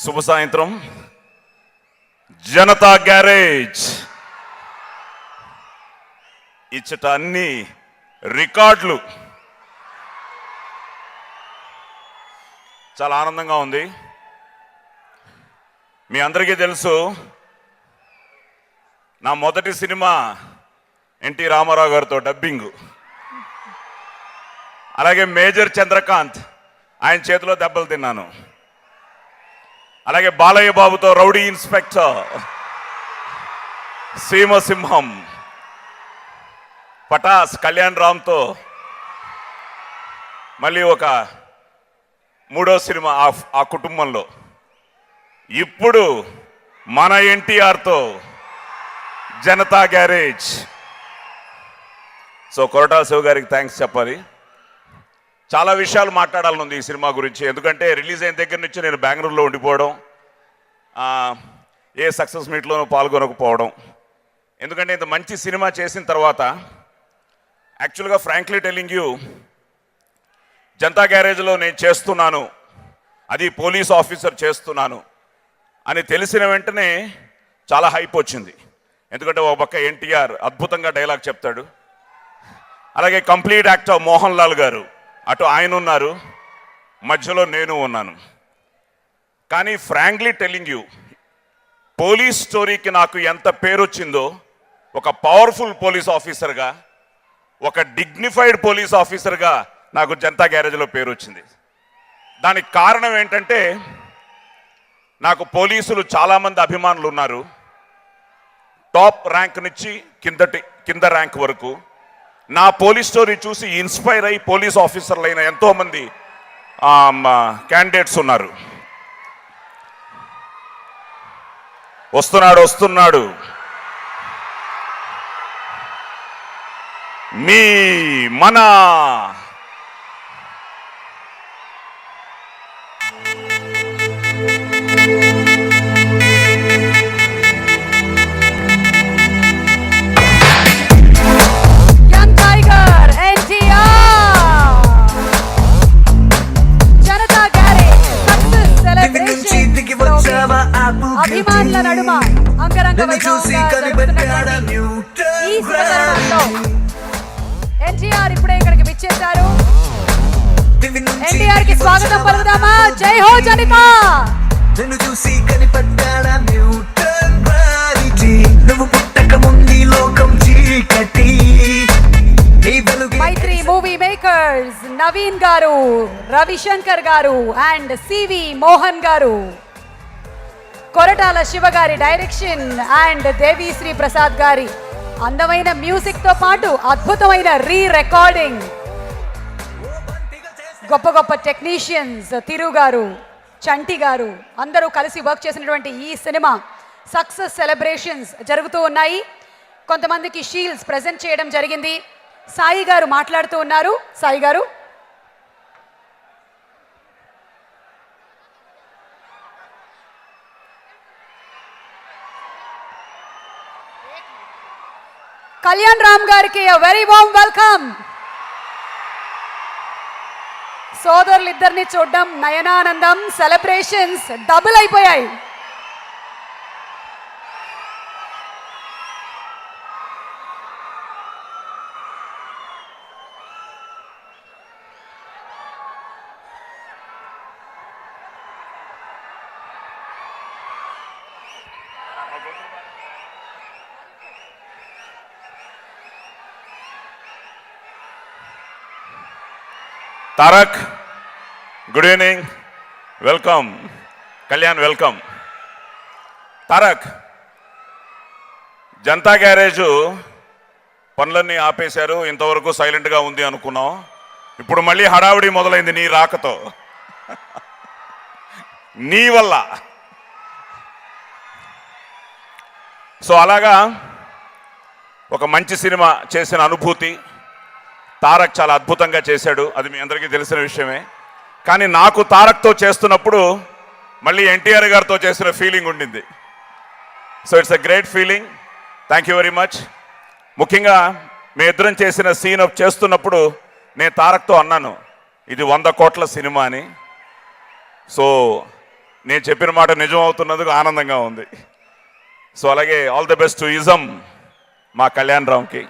శుభ సాయంత్రం. జనతా గ్యారేజ్. ఇచ్చట అన్ని రికార్డులు. చాలా ఆనందంగా ఉంది. మీ అందరికీ తెలుసు నా మొదటి సినిమా ఎన్టీ రామారావు గారితో డబ్బింగ్. అలాగే మేజర్ చంద్రకాంత్ ఆయన చేతిలో దెబ్బలు తిన్నాను. అలాగే బాలయ్య బాబుతో రౌడీ ఇన్స్పెక్టర్ సీమసింహం పటాస్ కళ్యాణ్ రామ్తో మళ్ళీ ఒక మూడో సినిమా ఆ ఆ కుటుంబంలో. ఇప్పుడు మన ఎన్టీఆర్తో జనతా గ్యారేజ్. సో కొరటాల శివ గారికి థ్యాంక్స్ చెప్పాలి. చాలా విషయాలు మాట్లాడాలను ఈ సినిమా గురించి. ఎందుకంటే రిలీజ్ అయిన దగ్గర నుంచి నేను బెంగళూరులో ఉండిపోవడం ఏ సక్సెస్ మీట్లోనూ పాల్గొనకపోవడం. ఎందుకంటే ఇంత మంచి సినిమా చేసిన తర్వాత యాక్చువల్గా ఫ్రాంక్లీ టెలింగ్ యూ జనతా గ్యారేజ్లో నేను చేస్తున్నాను అది పోలీస్ ఆఫీసర్ చేస్తున్నాను అని తెలిసిన వెంటనే చాలా హైప్ వచ్చింది. ఎందుకంటే ఒక పక్క ఎన్టీఆర్ అద్భుతంగా డైలాగ్ చెప్తాడు. అలాగే కంప్లీట్ యాక్టర్ మోహన్ లాల్ గారు అటు ఆయన ఉన్నారు మధ్యలో నేను ఉన్నాను. కానీ ఫ్రాంక్లీ టెలింగ్ యూ పోలీస్ స్టోరీకి నాకు ఎంత పేరు వచ్చిందో ఒక పవర్ఫుల్ పోలీస్ ఆఫీసర్గా ఒక డిగ్నిఫైడ్ పోలీస్ ఆఫీసర్గా నాకు జనతా గ్యారేజ్లో పేరు వచ్చింది దానికి కారణం ఏంటంటే నాకు పోలీసులు చాలామంది అభిమానులు ఉన్నారు టాప్ ర్యాంక్ నుంచి కిందటి కింద ర్యాంక్ వరకు నా పోలీస్ స్టోరీ చూసి ఇన్స్పైర్ అయ్యి పోలీస్ ఆఫీసర్లు అయిన ఎంతోమంది క్యాండిడేట్స్ ఉన్నారు. వస్తున్నాడు వస్తున్నాడు. మీ మన నిన్ను చూసి కనిపెట్టాడా న్యూటన్ ఎన్టీఆర్ ఇప్పుడే ఇక్కడికి విచ్చేశారు. ఎన్టీఆర్కి స్వాగతం పలుకుదామా? జై హో జనిత! నిన్ను చూసి కనిపెట్టాడా న్యూటన్ గ్రావిటీ నువ్వు పుట్టక ముందు లోకం చీకటి. మైత్రి మూవీ మేకర్స్ నవీన్ గారు రవిశంకర్ గారు అండ్ సివి మోహన్ గారు. కొరటాల శివ గారి డైరెక్షన్ అండ్ దేవిశ్రీ ప్రసాద్ గారి అందమైన మ్యూజిక్తో పాటు అద్భుతమైన రీ రికార్డింగ్ గొప్ప గొప్ప టెక్నీషియన్స్ తిరు గారు చంటి గారు అందరూ కలిసి వర్క్ చేసినటువంటి ఈ సినిమా సక్సెస్ సెలబ్రేషన్స్ జరుగుతూ ఉన్నాయి. కొంతమందికి షీల్డ్స్ ప్రజెంట్ చేయడం జరిగింది. సాయి గారు మాట్లాడుతూ ఉన్నారు. సాయి గారు కళ్యాణ్ రామ్ గారికి వెరీ వామ్ వెల్కమ్ సోదరులు ఇద్దరిని చూడడం నయనానందం సెలబ్రేషన్స్ డబుల్ అయిపోయాయి Tarak good evening welcome Kalyan welcome Tarak Janatha garage పనులన్నీ ఆపేశారు ఇంతవరకు సైలెంట్గా ఉంది అనుకున్నాం. ఇప్పుడు మళ్ళీ హడావుడి మొదలైంది నీ రాకతో. నీ వల్ల. సో అలాగా ఒక మంచి సినిమా చేసిన అనుభూతి తారక్ చాలా అద్భుతంగా చేశాడు. అది మీ అందరికీ తెలిసిన విషయమే. కానీ నాకు తారక్తో చేస్తున్నప్పుడు మళ్ళీ ఎన్టీఆర్ గారితో చేసిన ఫీలింగ్ ఉండింది. So it's a great feeling thank you very much ముఖ్యంగా మీ ఇద్దరం చేసిన సీన్ చేస్తున్నప్పుడు నేను తారక్తో అన్నాను ఇది వంద కోట్ల సినిమా అని. సో నేను చెప్పిన మాట నిజం అవుతున్నందుకు ఆనందంగా ఉంది. సో అలాగే all the best to ism మా కళ్యాణ్ రామ్కి.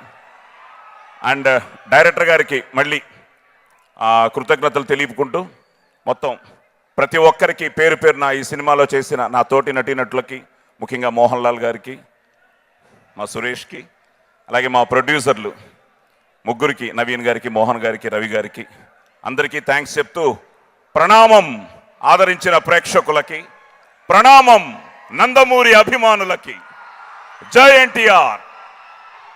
అండ్ డైరెక్టర్ గారికి మళ్ళీ కృతజ్ఞతలు తెలియపుకుంటూ మొత్తం ప్రతి ఒక్కరికి పేరు పేరున ఈ సినిమాలో చేసిన నా తోటి నటీనటులకి ముఖ్యంగా మోహన్ లాల్ గారికి మా సురేష్కి అలాగే మా ప్రొడ్యూసర్లు ముగ్గురికి నవీన్ గారికి మోహన్ గారికి రవి గారికి అందరికీ థ్యాంక్స్ చెప్తూ ప్రణామం ఆదరించిన ప్రేక్షకులకి ప్రణామం నందమూరి అభిమానులకి. జై ఎన్టీఆర్!